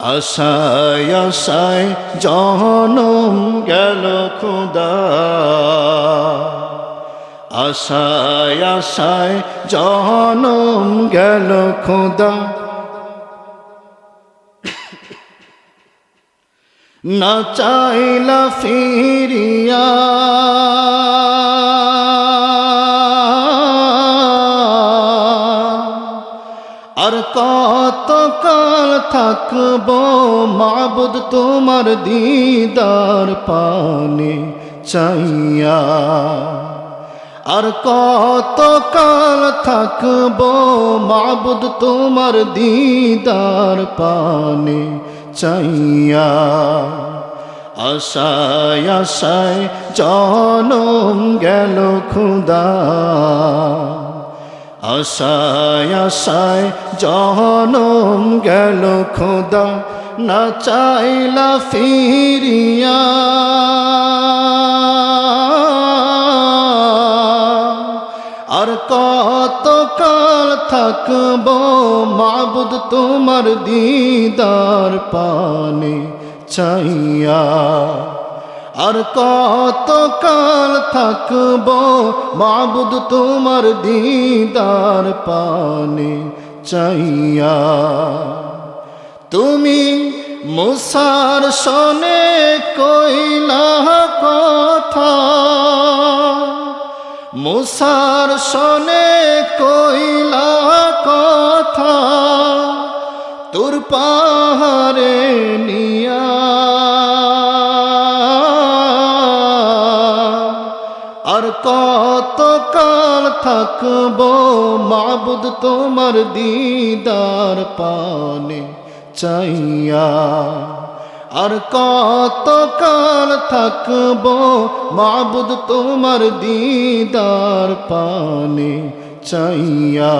আশায় আশায় জনম গেল খুদা। আশায় আশায় জনম গেল খুদা। না চাইলা ফিরিয়া থাকব মাবুদ তোমার দিদার পানে চাইয়া। আর কত কাল থাকব, মাবুদ তোমার দিদার পানে চাইয়া। আশায় আশায় জনম গেল খুদা। আশায় আশায় জনম গেল খোদা না চাইলা ফিরিয়া। আর কত কাল থাকব মাবুদ তোমার দিদার পানে চাইয়া আর কত কাল থাকব? মাবুদ তোমার দিদার পানে চাইয়া। তুমি মুসার শোনে কইলা কথা। মুসার শোনে কইলা কথা। তোর পাহাড়ে নিয়া থাকব, মাবুদ তোমার দিদার পানে চাইয়া। আর কত কাল থাকব, মাবুদ তোমার দিদার পানে চাইয়া।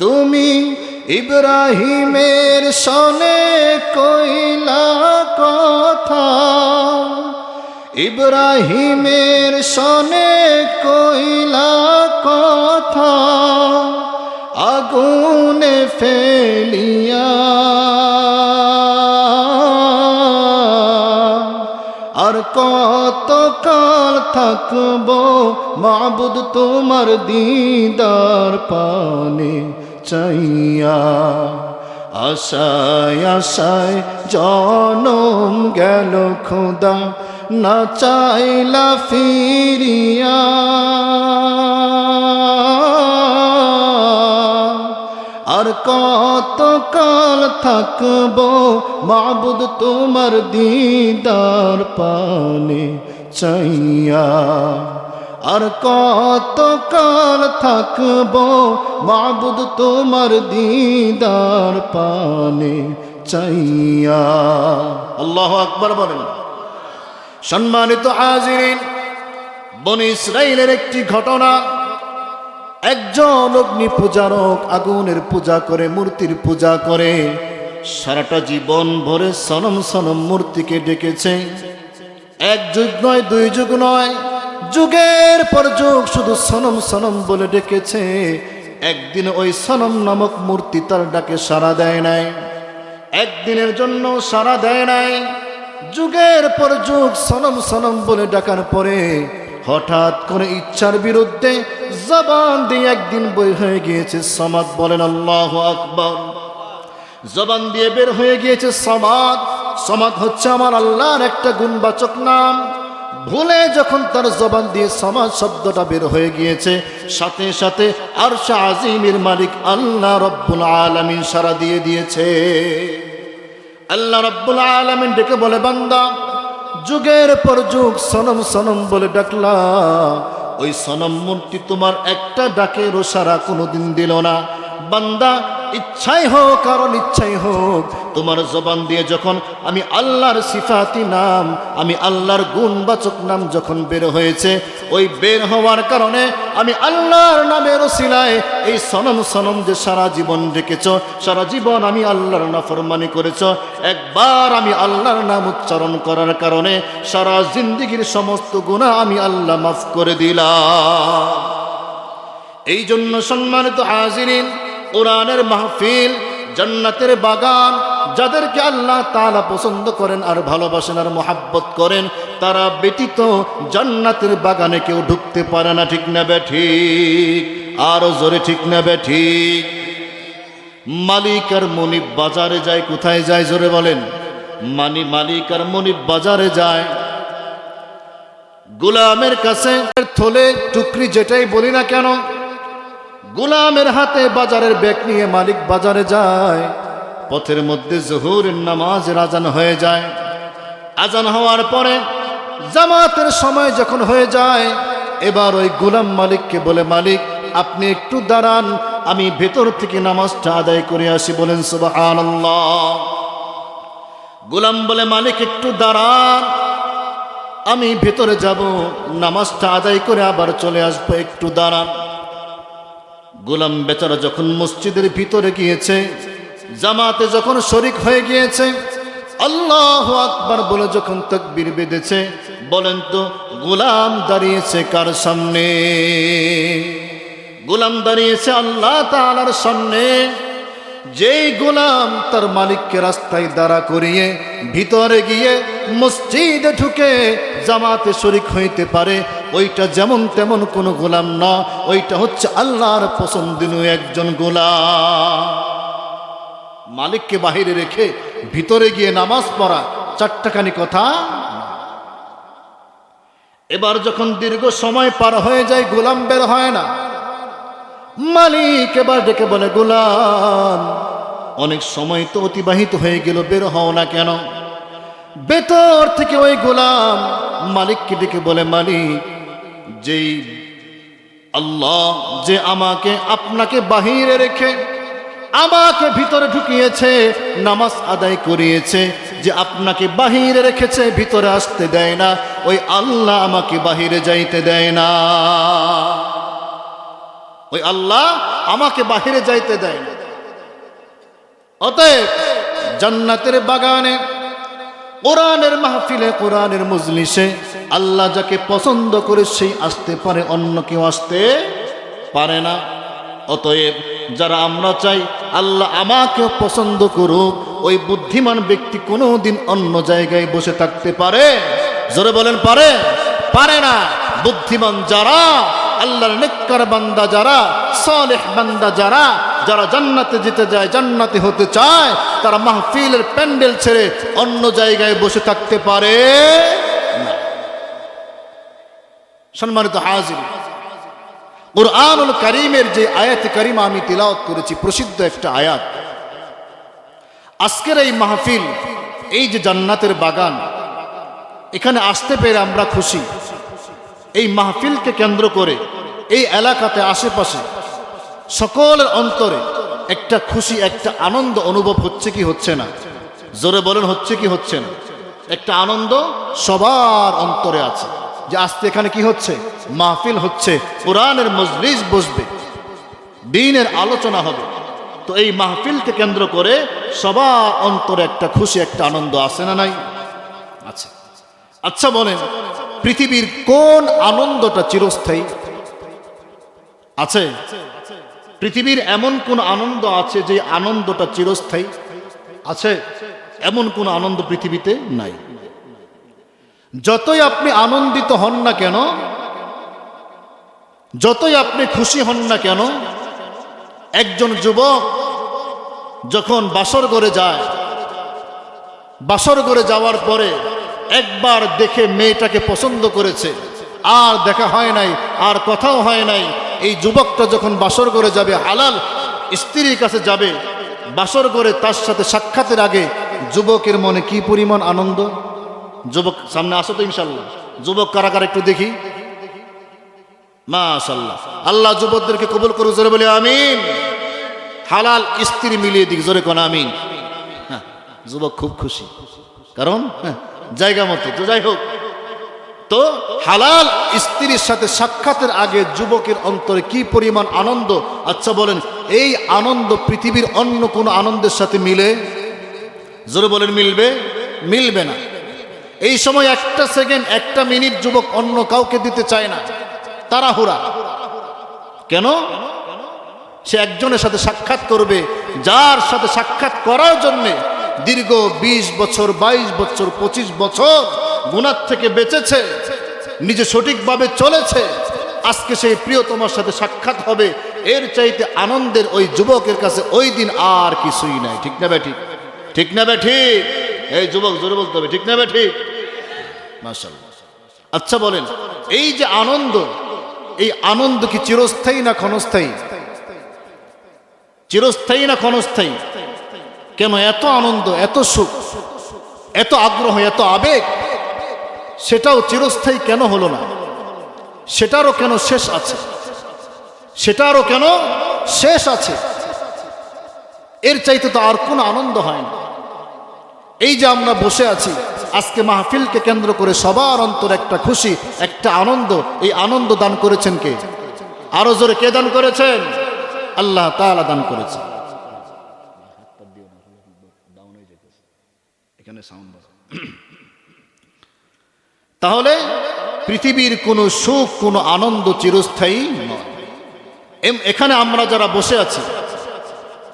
তুমি ইব্রাহিমের সনে কইলা কথা ইব্রাহিমের সনে কইলা কথা, আগুনে ফেলিয়া, আর কত কাল থাকব মাবুদ তোমার দিদার পানে চাইয়া? আশায় আশায় জনম গেল খোদা না চাইলা ফিরিয়া। আর কত কাল থাকব মাবুদ তোমার দিদার পানে চাইয়া। আর কত কাল থাকব মাবুদ তোমার দিদার পানে চাইয়া। আল্লাহ আকবার বলেন। সম্মানিত হাজিরিন, বন ইসরায়েলের একটি ঘটনা। একজন অগ্নি পূজারক আগুনের পূজা করে, মূর্তির পূজা করে। সারাটা জীবন ভরে সনম সনম মূর্তিকে ডেকেছে। এক যুগ নয়, দুই যুগ নয়, যুগের পর যুগ শুধু সনম সনম বলে ডেকেছে। একদিন ওই সনম নামক মূর্তি তার ডাকে সারা দেয় নাই। একদিনের জন্য সারা দেয় নাই। যুগের পর যুগ সনম সনম বলে ডাকার পরে হঠাৎ করে ইচ্ছার বিরুদ্ধে জবান দিয়ে একদিন বই হয়ে গিয়েছে সমাদ বলেন আল্লাহ আকবর। জবান দিয়ে বের হয়ে গিয়েছে সমাদ। সমাদ হচ্ছে আমার আল্লাহর একটা গুণবাচক নাম। ভুলে যখন তার জবান দিয়ে সমাজ শব্দটা বের হয়ে গিয়েছে, সাথে সাথে আরশা আজিমের মালিক আল্লাহ রব্বুল আলমিন সারা দিয়ে দিয়েছে। আল্লাহ রব্বুল আলমিন ডেকে বলে, বান্দা, যুগের পর যুগ সনম সনম বলে ডাকলা। ওই সনম মূর্তি তোমার একটা ডাকের সারা কোনোদিন দিল না। বান্দা ইচ্ছাই হোক কারণ ইচ্ছাই হোক, তোমার জবান দিয়ে যখন আমি আল্লাহর সিফাতি নাম, আমি আল্লাহর গুণবাচক নাম যখন বের হয়েছে, ওই বের হওয়ার কারণে আমি আল্লাহর নামের সিলায় এই সনম সনম যে সারা জীবন রেখেছ, সারা জীবন আমি আল্লাহর নাফরমানি করেছ, একবার আমি আল্লাহর নাম উচ্চারণ করার কারণে সারা জিন্দিগির সমস্ত গুণা আমি আল্লাহ মাফ করে দিলাম। এই জন্য সম্মানিত হাজিরিন কোরআনের মাহফিল, জান্নাতের বাগান, যাদেরকে আল্লাহ তাআলা পছন্দ করেন আর ভালোবাসেন আর মোহাব্বত করেন, তারা ব্যতীত জান্নাতের বাগানে কেউ ঢুকতে পারে না, ঠিক না ঠিক? আরও জোরে ঠিক না ঠিক? মালিক আর মনিব বাজারে যায়, কোথায় যায়, জোরে বলেন? মানি, মালিক আর মনিব বাজারে যায়। গোলামের কাছে, থলে, টুকরি যেটাই বলি না কেন গোলামের হাতে বাজারের ব্যাগ নিয়ে মালিক বাজারে যায়। পথের মধ্যে জহুরের নামাজ আজান হয়ে যায়। আজান হওয়ার পরে জামাতের সময় যখন হয়ে যায়, এবার ওই গোলাম মালিককে বলে, মালিক, আপনি একটু দাঁড়ান, আমি ভেতর থেকে নামাজটা আদায় করে আসি। বলেন, সুবহানাল্লাহ। গোলাম বলে, মালিক, একটু দাঁড়ান, আমি ভেতরে যাব, নামাজটা আদায় করে আবার চলে আসব, একটু দাঁড়ান। গোলাম বেচারা যখন মসজিদের ভিতরে গিয়েছে, জামাতে যখন শরিক হয়ে গিয়েছে, আল্লাহ আকবার বলে যখন তকবির বেঁধেছে, বলেন তো, গোলাম দাঁড়িয়েছে কার সামনে? গোলাম দাঁড়িয়েছে আল্লাহ তালার সামনে। যেই গোলাম তার মালিককে রাস্তায় দাঁড়া করিয়ে ভিতরে গিয়ে মসজিদে ঢুকে জামাতে শরিক হইতে পারে, ওইটা যেমন তেমন কোনো গোলাম না, ওইটা হচ্ছে আল্লাহর পছন্দিনু একজন গোলাম। মালিককে বাহিরে রেখে ভিতরে গিয়ে নামাজ পড়া চারটাখানি কথা এবার যখন দীর্ঘ সময় পার হয়ে যায়, গোলাম বের হয় না। মালিক এবার ডেকে বলে, গোলাম, অনেক সময় তো অতিবাহিত হয়ে গেল, বের হও না কেন? ভেতর থেকে ওই গোলাম মালিককে ডেকে বলে, মালিক, যেই আল্লাহ যে আমাকে আপনাকে বাহিরে রেখে আমাকে ভিতরে ঢুকিয়েছে, নামাজ আদায় করিয়েছে, যে আপনাকে বাহিরে রেখেছে, ভিতরে আসতে দেয় না, ওই আল্লাহ আমাকে বাহিরে যাইতে দেয় না। ওই আল্লাহ আমাকে বাহিরে যাইতে দেয় না। অতএব জান্নাতের বাগানে, কোরআনের মাহফিলে, কোরআনের মজলিসে আল্লাহ যাকে পছন্দ করে সেই আসতে পারে, অন্য কেউ আসতে পারে না। অতএব যারা আমরা চাই, আল্লাহ আমাকেও পছন্দ করুক, ওই বুদ্ধিমান ব্যক্তি কোনোদিন অন্য জায়গায় বসে থাকতে পারে? জোরে বলেন, পারে? পারে না। বুদ্ধিমান যারা আল্লাহর নেককার বান্দা যারা, সালেহ বান্দা যারা যারা জান্নাতে যেতে যায়, জান্নাতে হতে চায়, তারা মাহফিলের প্যান্ডেল ছেড়ে অন্য জায়গায় বসে থাকতে পারে সম্মানিত হাজির, কোরআনুল করিমের যে আয়াত করিমা আমি তিলাওয়াত করেছি, প্রসিদ্ধ একটা আয়াত। আজকের এই মাহফিল, এই যে জান্নাতের বাগান, এখানে আসতে পেরে আমরা খুশি। এই মাহফিলকে কেন্দ্র করে এই এলাকাতে আশেপাশে সকলের অন্তরে একটা খুশি, একটা আনন্দ অনুভব হচ্ছে কি হচ্ছে না? জোরে বলেন, হচ্ছে কি হচ্ছে না? একটা আনন্দ সবার অন্তরে আছে। যে আজকে এখানে কি হচ্ছে? মাহফিল হচ্ছে, কোরআনের মজলিস বসবে, দিনের আলোচনা হবে। তো এই মাহফিলকে কেন্দ্র করে সবার অন্তরে একটা খুশি, একটা আনন্দ আছে না নাই? আচ্ছা। আচ্ছা বলেন পৃথিবীর কোন আনন্দটা চিরস্থায়ী? আছে। পৃথিবীর এমন কোন আনন্দ আছে যে আনন্দটা চিরস্থায়ী? আছে। এমন কোন আনন্দ পৃথিবীতে নাই। যতই আপনি আনন্দিত হন না কেন, যতই আপনি খুশি হন না কেন, একজন যুবক যখন বাসর ঘরে যায়, বাসর ঘরে যাওয়ার পরে একবার দেখে মেয়েটাকে পছন্দ করেছে। আর দেখা হয় নাই আর কথাও হয় নাই। এই যুবকটা যখন বাসর করে যাবে হালাল স্ত্রীর কাছে যাবে বাসর ঘরে তার সাথে সাক্ষাতের আগে যুবকের মনে কি পরিমাণ আনন্দ? যুবক সামনে আসো তো ইনশাল্লাহ যুবক কারা কারা একটু দেখি। মা মাশাল্লাহ আল্লাহ যুবকদেরকে কবুল করুক জোরে বলে আমিন। হালাল স্ত্রী মিলিয়ে দিক জোরে কোন আমিন। হ্যাঁ যুবক খুব খুশি। কারণ হ্যাঁ, জায়গা মতো। তো যাই হোক, তো হালাল স্ত্রীর সাথে সাক্ষাতের আগে যুবকের অন্তরে কি পরিমাণ আনন্দ? আচ্ছা বলেন, এই আনন্দ পৃথিবীর অন্য কোনো আনন্দের সাথে মিলে? জোরে বলেন, মিলবে? মিলবে না। এই সময় একটা সেকেন্ড, একটা মিনিট যুবক অন্য কাউকে দিতে চায় না। তাড়াহুড়া। কেন? সে একজনের সাথে সাক্ষাৎ করবে, যার সাথে সাক্ষাৎ করার জন্যে দীর্ঘ ২০ বছর ২২ বছর ২৫ বছর গুণার থেকে বেঁচেছে, নিজে সঠিকভাবে চলেছে। আজকে সেই প্রিয়তমার সাথে সাক্ষাৎ হবে। এর চাইতে আনন্দের ওই যুবকের কাছে ওই দিন আর কিছুই নাই। ঠিক না ব্যাঠিক ঠিক না ব্যাঠি এই যুবক, জোরে বলতে হবে, ঠিক না ব্যাঠি মাশাল্লাহ আচ্ছা বলেন, এই যে আনন্দ, এই আনন্দ কি চিরস্থায়ী না ক্ষণস্থায়ী? চিরস্থায়ী না ক্ষণস্থায়ী? কেন এত আনন্দ, এত সুখ, এত আগ্রহ, এত আবেগ? সেটাও চিরস্থায়ী কেন হলো না? সেটারও কেন শেষ আছে? সেটারও কেন শেষ আছে? এর চাইতে তো আর কোনো আনন্দ হয় না। এই যে আমরা বসে আছি, আজকে মাহফিলকে কেন্দ্র করে সবার অন্তর একটা খুশি, একটা আনন্দ, এই আনন্দ দান করেছেন কে? আরও জোরে কে দান করেছেন? আল্লাহ তাআলা দান করেছেন। এখানে সাউন্ড তাহলে পৃথিবীর কোনো সুখ, কোনো আনন্দ চিরস্থায়ী নয়। এখানে আমরা যারা বসে আছি,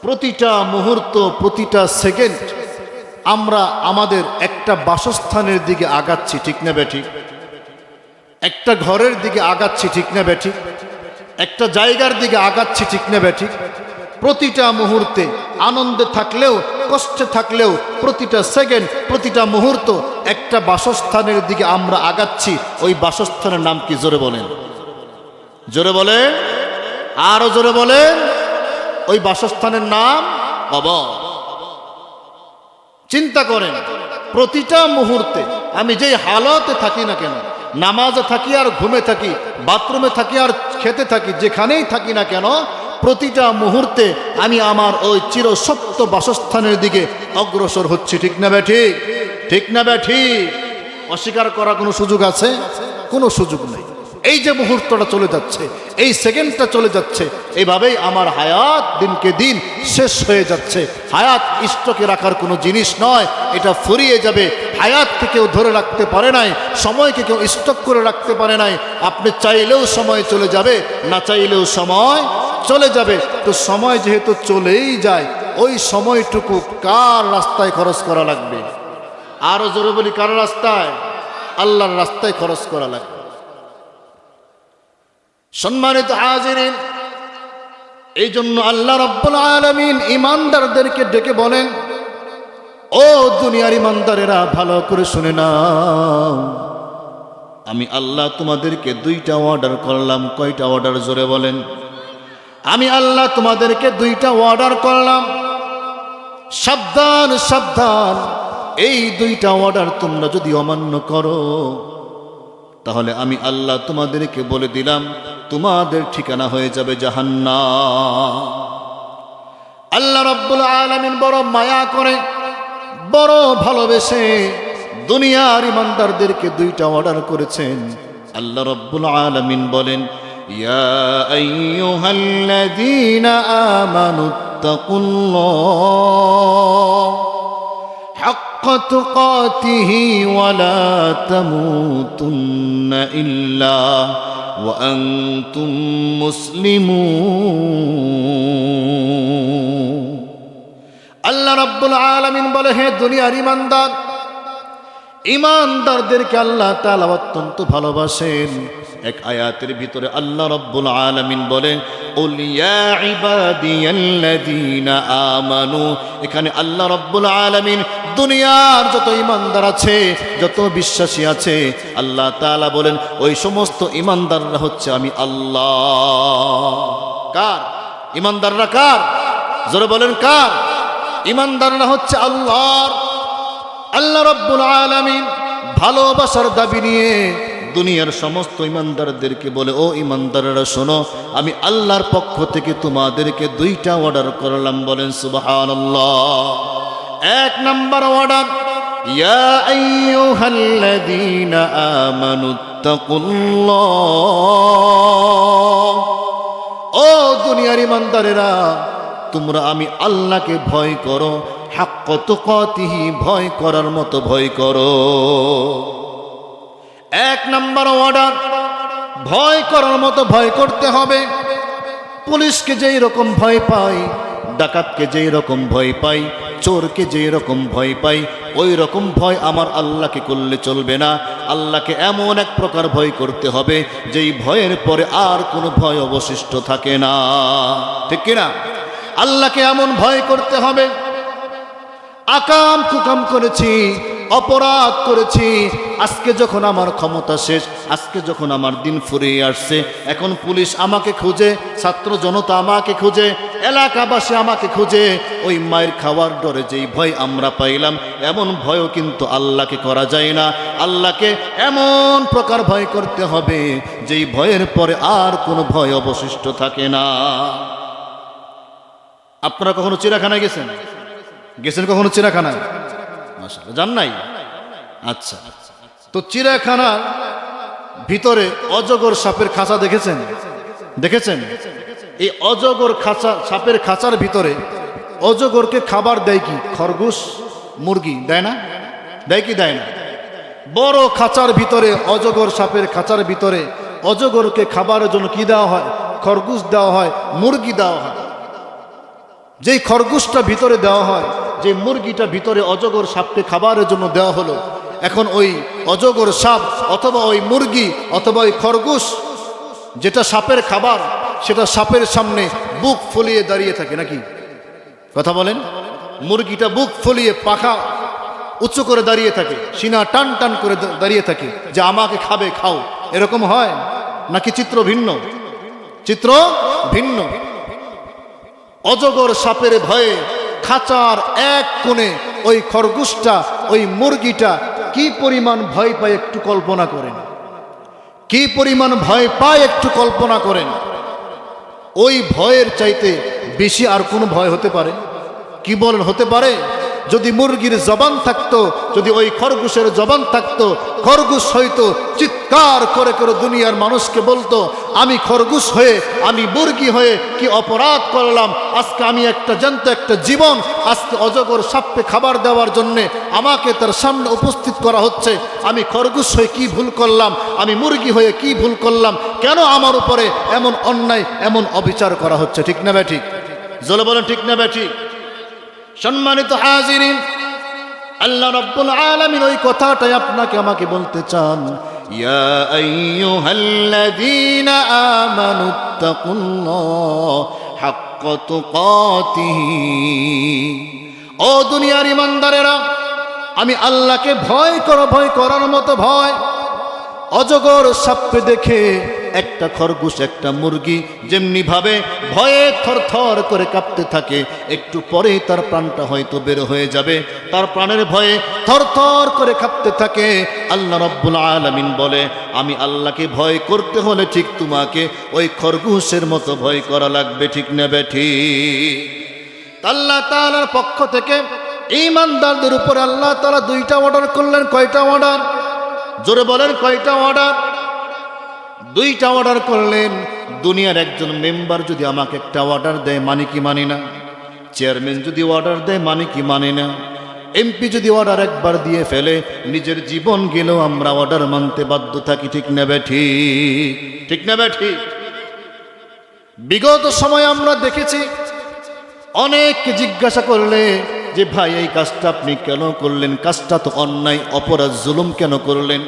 প্রতিটা মুহূর্ত, প্রতিটা সেকেন্ড আমরা আমাদের একটা বাসস্থানের দিকে আগাচ্ছি, ঠিক না বেঠিক একটা ঘরের দিকে আগাচ্ছি, ঠিক না বেঠিক একটা জায়গার দিকে আগাচ্ছি, ঠিক না বেঠিক প্রতিটা মুহূর্তে আনন্দে থাকলেও, কষ্টে থাকলেও প্রতিটা সেকেন্ড, প্রতিটা মুহূর্ত একটা বাসস্থানের দিকে আমরা আগাচ্ছি। ওই বাসস্থানের নাম কি জোরে বলেন? জোরে বলে আরও জোরে বলেন? ওই বাসস্থানের নাম? কবর চিন্তা করেন, প্রতিটা মুহূর্তে আমি যেই হালতে থাকি না কেন, নামাজে থাকি আর ঘুমে থাকি, বাথরুমে থাকি আর খেতে থাকি, যেখানেই থাকি না কেন প্রতিটা মুহূর্তে আমি আমার ওই চিরসত্য বাসস্থানের দিকে অগ্রসর হচ্ছি, ঠিক না ব্যাঠি? ঠিক না ব্যাঠি? অস্বীকার করার কোনো সুযোগ আছে? কোনো সুযোগ নেই। এই যে মুহূর্তটা চলে যাচ্ছে, এই সেকেন্ডটা চলে যাচ্ছে এইভাবেই আমার হায়াত দিনকে দিন শেষ হয়ে যাচ্ছে। হায়াত ইষ্টকে রাখার কোনো জিনিস নয়, এটা ফুরিয়ে যাবে। হায়াতকে কেউ ধরে রাখতে পারে নাই, সময়কে কেউ স্টক করে রাখতে পারে নাই। আপনি চাইলেও সময় চলে যাবে, না চাইলেও সময় চলে যাবে। তো সময় যেহেতু চলেই যায়, ওই সময়টুকু কার রাস্তায় খরচ করা লাগবে? আরও জোরে বলি, কার রাস্তায়? আল্লাহর রাস্তায় খরচ করা লাগবে। সম্মানিত হাজিরিন, এই জন্য আল্লাহ রব্বুল আলমিন ইমানদারদেরকে ডেকে বলেন, ও দুনিয়ার ইমানদারেরা ভালো করে শুনে নাও। আমি আল্লাহ তোমাদেরকে দুইটা অর্ডার করলাম। কয়টা অর্ডার? জোরে বলেন। আমি আল্লাহ তোমাদেরকে দুইটা অর্ডার করলাম। সাবধান সাবধান, এই দুইটা অর্ডার তোমরা যদি অমান্য করো, তাহলে আমি আল্লাহ তোমাদেরকে বলে দিলাম তোমাদের ঠিকানা হয়ে যাবে জাহান্না আল্লাহ রব্বুল আলমিন বড় মায়া করে, বড় ভালোবেসে দুনিয়ার ইমানদারদেরকে দুইটা অর্ডার করেছেন। আল্লাহ রব্বুল আলমিন বলেন, ইয়া আইয়ুহাল্লাযীনা আমানুত্তাকুল্লাহ حق تقاته ولا تموتن إلا وأنتم مسلمون আল্লাহ রাব্বুল আলামিন বলে হে দুনিয়ার ইমানদার ইমানদারদেরকে আল্লাহ তাআলা অত্যন্ত ভালোবাসেন এক আয়াতের ভিতরে আল্লাহ রব্বুল আলামিন বলেন উল ইয়া ইবাদিয়াল্লাযীনা আমানু এখানে আল্লাহ রব্বুল আলামিন দুনিয়ার যত ইমানদার আছে, যত বিশ্বাসী আছে, আল্লাহ তাআলা বলেন, ওই সমস্ত ইমানদাররা হচ্ছে আমি আল্লাহ। কার? ইমানদাররা কার? জোরে বলেন, কার? ইমানদাররা হচ্ছে আল্লাহর। আল্লাহ রব্বুল আলামিন ভালোবাসার দাবি নিয়ে দুনিয়ার সমস্ত ইমানদারদেরকে বলে, ও ইমানদাররা, শোনো, আমি আল্লাহর পক্ষ থেকে তোমাদেরকে দুইটা অর্ডার করলাম। বলেন, সুবহানাল্লাহ। এক নম্বর অর্ডার। ইয়া ও দুনিয়ার ইমানদারেরা, তোমরা আমি আল্লাহকে ভয় করো হাক্কত কতিহি ভয় করার মতো ভয় করো। এক নম্বর অর্ডার, ভয় করার মতো ভয় করতে হবে। পুলিশকে যেই রকম ভয় পাই, ডাকাতকে যেই রকম ভয় পাই চোরকে যে রকম ভয় পাই ওই রকম ভয় আমার আল্লাহকে করলে চলবে না। আল্লাহকে এমন এক প্রকার ভয় করতে হবে, যেই ভয়ের পরে আর কোনো ভয় অবশিষ্ট থাকে না। ঠিক কিনা আল্লাহকে এমন ভয় করতে হবে, আকাম কুকাম করেছি, অপরাধ করেছি আজকে যখন আমার ক্ষমতা শেষ, আজকে যখন আমার দিন ফুরিয়ে আসছে, এখন পুলিশ আমাকে খুঁজে, ছাত্র জনতা আমাকে খুঁজে, এলাকাবাসী আমাকে খুঁজে, ওই মায়ের খাওয়ার ডরে যেই ভয় আমরা পাইলাম, এমন ভয়ও কিন্তু আল্লাহকে করা যায় না। আল্লাহকে এমন প্রকার ভয় করতে হবে, যেই ভয়ের পরে আর কোনো ভয় অবশিষ্ট থাকে না। আপনারা কখনো চিড়াখানায় গেছেন? গেছেন কখনো চিড়াখানায় যান নাই? আচ্ছা। তো চিড়াখানার ভিতরে অজগর সাপের খাঁচা দেখেছেন? দেখেছেন? এই অজগর খাঁচা, সাপের খাঁচার ভিতরে অজগরকে খাবার দেয় কি? খরগোশ, মুরগি, দেয় না? দেয় কি দেয় না? বড় খাঁচার ভিতরে, অজগর সাপের খাঁচার ভিতরে অজগরকে খাবারের জন্য কি দেওয়া হয়? খরগোশ দেওয়া হয়, মুরগি দেওয়া হয়। যেই খরগোশটা ভিতরে দেওয়া হয় যে মুরগিটা ভিতরে অজগর সাপকে খাবারের জন্য দেওয়া হলো এখন ওই অজগর সাপ অথবা ওই মুরগি অথবা ওই খরগোশ, যেটা সাপের খাবার, সেটা সাপের সামনে বুক ফুলিয়ে দাঁড়িয়ে থাকে নাকি? কথা বলেন। মুরগিটা বুক ফুলিয়ে পাখা উঁচু করে দাঁড়িয়ে থাকে, সিনা টান টান করে দাঁড়িয়ে থাকে, যে আমাকে খাবে, খাও। এরকম হয় নাকি চিত্র ভিন্ন? চিত্র ভিন্ন। অজগর সাপের ভয়ে খাঁচার এক কোণে ওই খরগোশটা, ওই মুরগিটা কি পরিমাণ ভয় পায় একটু কল্পনা করেন। কি পরিমাণ ভয় পায় একটু কল্পনা করেন। ওই ভয়ের চাইতে বেশি আর কোনো ভয় হতে পারে? কি বলেন, হতে পারে? যদি মুরগির জবান থাকতো, যদি ওই খরগোশের জবান থাকতো, খরগোশ হয়তো চিৎকার করে করে দুনিয়ার মানুষকে বলতো, আমি খরগোশ হয়ে, আমি মুরগি হয়ে কি অপরাধ করলাম? আজকে আমি একটা জ্যান্ত একটা জীবন, আজকে অজগর সাপে খাবার দেওয়ার জন্যে আমাকে তার সামনে উপস্থিত করা হচ্ছে। আমি খরগোশ হয়ে কি ভুল করলাম? আমি মুরগি হয়ে কি ভুল করলাম? কেন আমার উপরে এমন অন্যায়, এমন অবিচার করা হচ্ছে? ঠিক না ব্যাঠিক জলে বলেন, ঠিক না ব্যাঠিক সম্মানিত হাজিরিন, আল্লাহ রব্বুল আলামিন ওই কথাটাই আপনাকে আমাকে বলতে চান। ইয়া আইয়ুহাল্লাযীনা আমানুত্তাকুল্লাহ হাক্কা তুকাতিহি। ও দুনিয়ার ইমানদারেরা, আমি আল্লাহকে ভয় করো, ভয় করার মতো ভয়, অজগর সাপকে দেখে একটা খরগোশ, একটা মুরগি, যেমনি ভাবে ভয়ে থরথর করে কাঁপতে থাকে, একটু পরে তার প্রাণটা হয়তো বের হয়ে যাবে। তার প্রাণের ভয়ে থরথর করে কাঁপতে থাকে। আল্লাহ রব্বুল আলামিন বলে, আমি আল্লাহকে ভয় করতে হলে ঠিক তোমাকে ওই খরগোশের মতো ভয় করা লাগবে, ঠিক নেবে ঠিক? আল্লাহ তাআলার পক্ষ থেকে ইমানদারদের উপরে আল্লাহ তালা দুইটা অর্ডার করলেন। কয়টা অর্ডার জোরে বলেন, কয়টা অর্ডার দুইটা অর্ডার করলেন। দুনিয়ার একজন মেম্বার যদি আমাকে একটা অর্ডার দেয় মানে কি মানি না? চেয়ারম্যান যদি অর্ডার দেয় মানে কি মানে না? এমপি যদি অর্ডার একবার দিয়ে ফেলে, নিজের জীবন গেলেও আমরা অর্ডার মানতে বাধ্য থাকি, ঠিক নেবে ঠিক? ঠিক নেবে ঠিক? বিগত সময় আমরা দেখেছি, অনেক জিজ্ঞাসা করলে যে, ভাই, এই কাজটা আপনি কেন করলেন? কাজটা তো অন্যায়, অপরাধ, জুলুম কেন করলেন?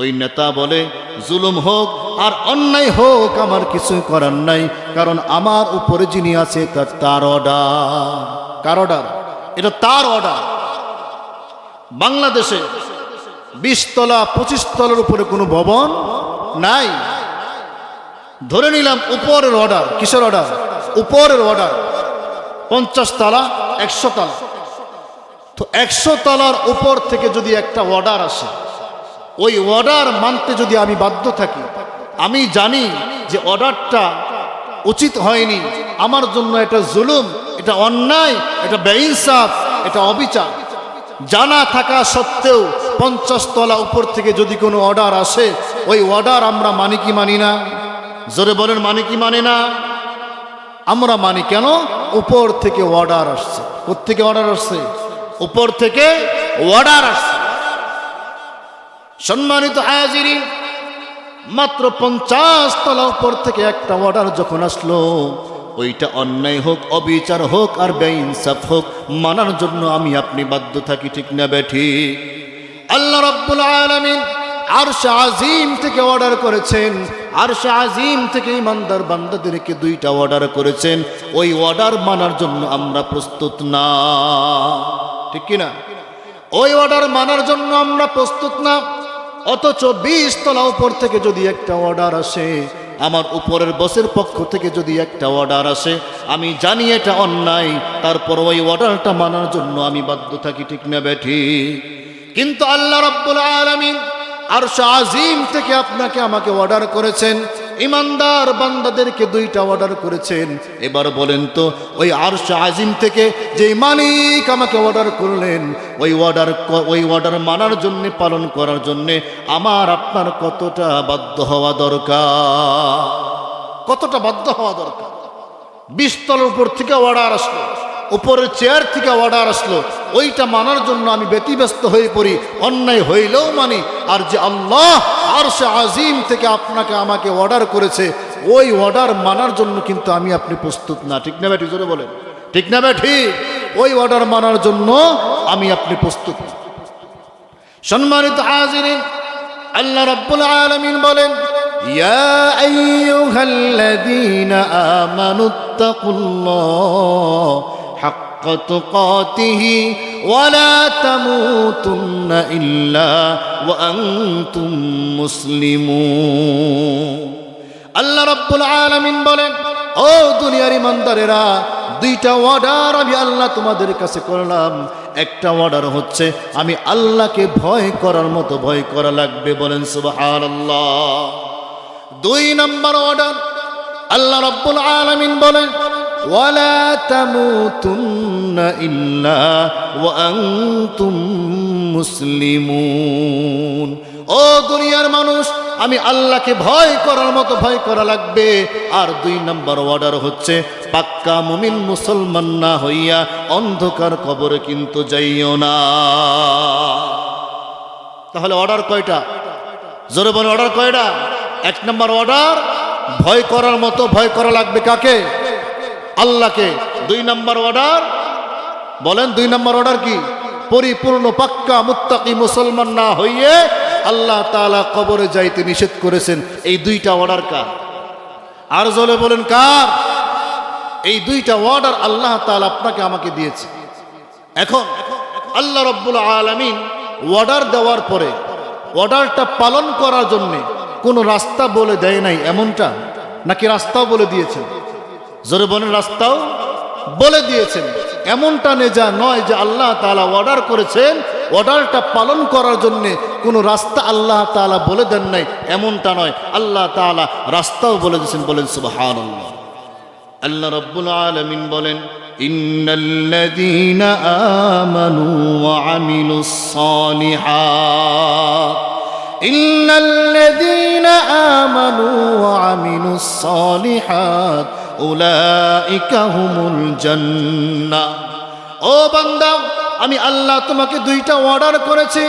ওই নেতা বলে, জুলুম হোক আর অন্যায় হোক, আমার কিছু করার নাই, কারণ আমার উপরে যিনি আছে, তার অর্ডার কার অর্ডার এটা তার অর্ডার বাংলাদেশে বিশ তলা পঁচিশ তলার উপরে কোনো ভবন নাই। ধরে নিলাম, উপরের অর্ডার কিসের অর্ডার উপরের অর্ডার পঞ্চাশ তালা একশো তালা তো একশো তলার উপর থেকে যদি একটা অর্ডার আসে ওই অর্ডার মানতে যদি আমি বাধ্য থাকি, আমি জানি যে অর্ডারটা উচিত হয়নি। আমার জন্য এটা জুলুম, এটা অন্যায়, এটা বেইনসাফ, এটা অবিচার। জানা থাকা সত্ত্বেও পঞ্চাশ তলা উপর থেকে যদি কোনো অর্ডার আসে, ওই অর্ডার আমরা মানি কি মানি না? জোরে বলেন, মানি কি মানি না? আমরা মানি কেন? উপর থেকে অর্ডার আসছে। থেকে অর্ডার আসছে? উপর থেকে অর্ডার আসছে। সম্মানিত হাজিরি, মাত্র পঞ্চাশ তলা উপর থেকে একটা অর্ডার যখন আসলো, ওইটা অন্যায় হোক, অবিচার হোক আর বেইনসাফ হোক, মানার জন্য আমি আপনি বাধ্য থাকি, ঠিক না বেঠি? আল্লাহ রব্বুল আলমিন আরশা আজিম থেকে অর্ডার করেছেন আর আজিম থেকে ইমানদার বান্দাদেরকে দুইটা অর্ডার করেছেন, ওই অর্ডার মানার জন্য আমরা প্রস্তুত না, ঠিক কিনা? ওই অর্ডার মানার জন্য আমরা প্রস্তুত না অথচ বিশ তলা উপর থেকে যদি একটা অর্ডার আসে, আমার উপরের বসের পক্ষ থেকে যদি একটা অর্ডার আসে, আমি জানি এটা অন্যায় তারপর ওই অর্ডারটা মানার জন্য আমি বাধ্য থাকি, ঠিক না ব্যাঠি কিন্তু আল্লাহ রব্বুল আলমিন আর আজিম থেকে আপনাকে আমাকে অর্ডার করেছেন। ইমানদার বান্দাদেরকে দুইটা অর্ডার করেছেন। এবার বলেন তো, ওই আরশ আজিম থেকে যে মালিক আমাকে অর্ডার করলেন, ওই অর্ডার ওই অর্ডার মানার জন্য, পালন করার জন্য আমার আপনার কতটা বাধ্য হওয়া দরকার? কতটা বাধ্য হওয়া দরকার? বিস্তলের উপর থেকে অর্ডার আসলো, উপরের চেয়ার থেকে অর্ডার আসলো, ওইটা মানার জন্য আমি ব্যতিব্যস্ত হয়ে পড়ি, অন্যায় হইলেও মানি, আর যে আল্লাহ আর সে আজিম থেকে আপনাকে আমাকে অর্ডার করেছে। ওই অর্ডার মানার জন্য কিন্তু আমি আপনি প্রস্তুত না। ঠিক না ব্যাটি জোরে বলেন। ঠিক না ব্যাটি ওই অর্ডার মানার জন্য আমি আপনি প্রস্তুত। সম্মানিত হাজিরিন, আল্লাহ রাব্বুল আলামিন বলেন, ইয়া আইয়ুহাল্লাযীনা আমানুত্তাকুল্লাহ তুকাতিহি ওয়ালা তামুতুন্না ইল্লা ওয়া আনতুম মুসলিমুন। আল্লাহ রাব্বুল আলামিন বলেন, ও দুনিয়ার ইমানদারেরা, দুইটা অর্ডার আমি আল্লাহ তোমাদের কাছে করলাম। একটা অর্ডার হচ্ছে, আমি আল্লাহকে ভয় করার মতো ভয় করা লাগবে বলেন সুবহানাল্লাহ। দুই নম্বর অর্ডার আল্লাহ রাব্বুল আলামিন বলেন তামুতুন্না ইল্লা ওয়া আনতুম মুসলিমুন। ও দুনিয়ার মানুষ, আমি আল্লাহকে ভয় করার মতো ভয় করা লাগবে। আর দুই নম্বর অর্ডার হচ্ছে, পাক্কা মুমিন মুসলমান না হইয়া অন্ধকার কবরে কিন্তু যাইও না। তাহলে অর্ডার কয়টা? জোরে বলে অর্ডার কয়টা? এক নম্বর অর্ডার, ভয় করার মতো ভয় করা লাগবে কাকে? আল্লাহকে দুই নম্বর অর্ডার। বলেন দুই নম্বর অর্ডার কি? পরিপূর্ণ পাক্কা মুত্তাকি মুসলমান না হইয়ে আল্লাহ তাআলা কবরে যাইতে নিষেধ করেছেন। এই দুইটা অর্ডার কার? আর জলে বলেন কার? এই দুইটা অর্ডার আল্লাহ তাআলা আপনাকে আমাকে দিয়েছে। এখন আল্লাহ রব্বুল আলামিন অর্ডার দেওয়ার পরে অর্ডারটা পালন করার জন্যে কোনো রাস্তা বলে দেয় নাই এমনটা? নাকি রাস্তাও বলে দিয়েছেন? জোরে বলেন রাস্তাও বলে দিয়েছেন, এমনটা নে যা নয় যে আল্লাহ তালা অর্ডার করেছেন অর্ডারটা পালন করার জন্যে কোনো রাস্তা আল্লাহ তালা বলে দেন নাই, এমনটা নয়। আল্লাহ তালা রাস্তাও বলে দিয়েছেন, বলেন সুবহানাল্লাহ। আল্লাহ রব্বুল আলমিন বলেন, ইন্নাল্লাযীনা আমানু ওয়া আমিলুস ইন্নাল্লাযীনা আমানু ওয়া আমিলুস সালিহাত। জান্নাহ ও বান্দা, আমি আল্লাহ তোমাকে দুইটা অর্ডার করেছি।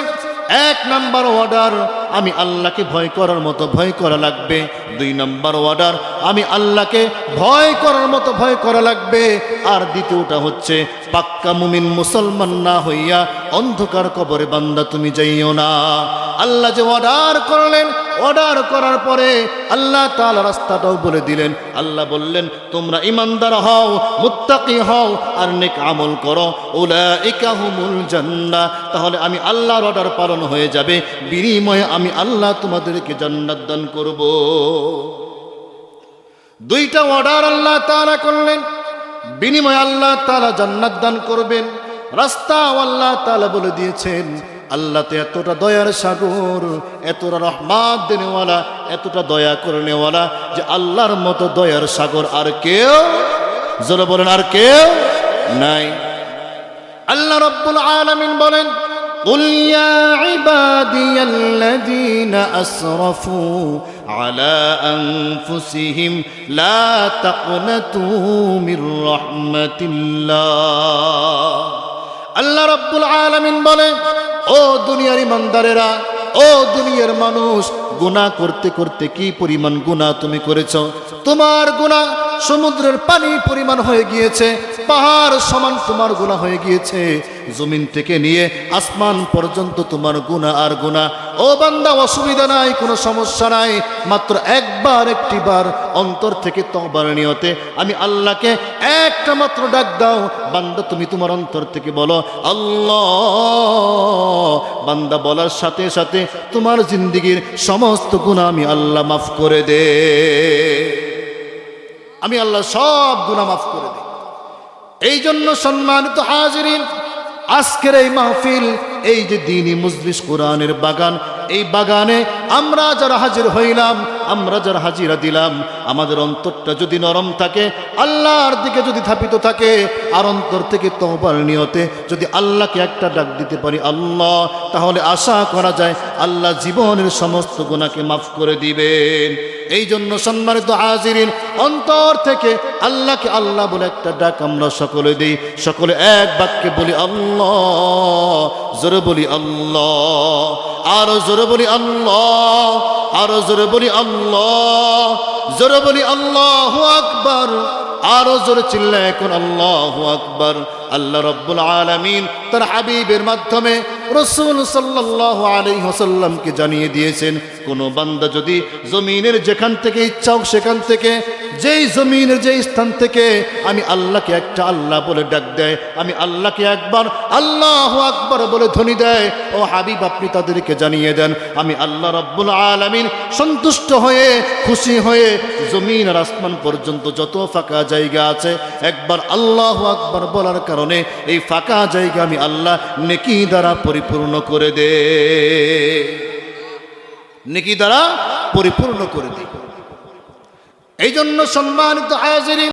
এক নাম্বার অর্ডার আমি আল্লাহকে ভয় করার মতো ভয় করা লাগবে। দুই নাম্বার অর্ডার আমি আল্লাহকে ভয় করার মতো ভয় করা লাগবে। আর দ্বিতীয়টা হচ্ছে, পাক্কা মুমিন মুসলমান না হইয়া অন্ধকার কবরে বান্দা তুমি যাইও না। আল্লাহ যে অর্ডার করলেন অর্ডার করার পরে আল্লাহ তাআলা রাস্তাটাও বলে দিলেন। আল্লাহ বললেন, তোমরা ইমানদার হও, মুত্তাকি হও, আর নেক আমল করো। উলাইকা হুমুল জান্নাহ। তাহলে আমি আল্লাহর অর্ডার পালন হয়ে যাবে। বিনিময়ে আমি আল্লাহ তোমাদেরকে জান্নাত দান করব। দুইটা অর্ডার আল্লাহ তাআলা করলেন। বিনিময়ে আল্লাহ তাআলা জান্নাত দান করবেন। রাস্তা আল্লাহ তাআলা বলে দিয়েছেন আল্লাহ তো এতটা দয়ার সাগর এতটা রহমাত দেনেওয়ালা এতটা দয়া করে নেওয়ালা যে আল্লাহর মতো দয়ার সাগর আর কেউ জোরে বলেন আর কেউ নাই আল্লাহ রব্বুল আলামিন বলেন قل يا عبادي الذين أسرفوا على أنفسهم لا تقنطوا من رحمة الله আল্লাহ রব্বুল আলামিন বলেন ও দুনিয়ার ইমানদারেরা ও দুনিয়ার মানুষ গুনাহ করতে করতে কি পরিমাণ গুনাহ তুমি করেছ? তোমার গুনাহ সমুদ্রের পানি পরিমাণ হয়ে গিয়েছে, পাহাড় সমান তোমার গুনাহ হয়ে গিয়েছে। জমিন থেকে নিয়ে আসমান পর্যন্ত তোমার গুনাহ আর গুনাহ। ও বান্দা, অসুবিধা নাই, কোনো সমস্যা নাই। মাত্র একবার একটি বার অন্তর থেকে তবার নিয়তে আমি আল্লাহকে একটা মাত্র ডাক দাও। বান্দা, তুমি তোমার অন্তর থেকে বলো, আল্লাহ। বান্দা বলার সাথে সাথে তোমার জিন্দিগির সমস্ত গুণা আমি আল্লাহ মাফ করে দে। আমি আল্লাহ সব গুণা মাফ করে দে। এই জন্য সম্মানিত হাজিরিন, আজকের এই মাহফিল এই যে দিনী মুজলিস কোরআনের বাগান, এই বাগানে আমরা যারা হাজির হইলাম, আমরা যারা হাজিরা দিলাম, আমাদের অন্তরটা যদি নরম থাকে, আল্লাহর দিকে যদি থাপিত থাকে, আর অন্তর থেকে তহবার নিয়তে যদি আল্লাহকে একটা ডাক দিতে পারি, আল্লাহ, তাহলে আশা করা যায় আল্লাহ জীবনের সমস্ত গুণাকে মাফ করে দিবেন। এই জন্য সম্মানিত হাজিরিন, অন্তর থেকে আল্লাহকে আল্লাহ বলে একটা ডাক আমরা সকলে দিই। সকলে এক বাক্যে বলি, আল্লাহ, জোরে বলি আল্লাহ, আরও জোরে বলি আল্লাহ, আরও জোরে বলি আল্লাহ, জোরে বলি আল্লাহ আকবার, আরও জোরে চিল্লা এখন আল্লাহ আকবার। আল্লাহ রব্বুল আলামিন তার হাবিবের মাধ্যমে রসুল সাল্লাল্লাহু আলাইহি ওয়াসাল্লামকে জানিয়ে দিয়েছেন, কোনো বান্দা যদি জমিনের যেখান থেকে ইচ্ছা হোক সেখান থেকে যেই জমিনের যেই স্থান থেকে আমি আল্লাহকে একটা আল্লাহ বলে ডাক দেয়, আমি আল্লাহকে একবার আল্লাহ আকবার বলে ধ্বনি দেয়, ও হাবিব আপনি তাদেরকে জানিয়ে দেন, আমি আল্লাহ রব্বুল আলামিন সন্তুষ্ট হয়ে, খুশি হয়ে জমিন আর আসমান পর্যন্ত যত ফাঁকা জায়গা আছে, একবার আল্লাহ আকবার বলার কারণে এই ফাঁকা জায়গা আমি আল্লাহ নেকি দ্বারা পরিপূর্ণ করে দে। নেকি দ্বারা পরিপূর্ণ করে দিই এই জন্য সম্মানিত হাজিরিন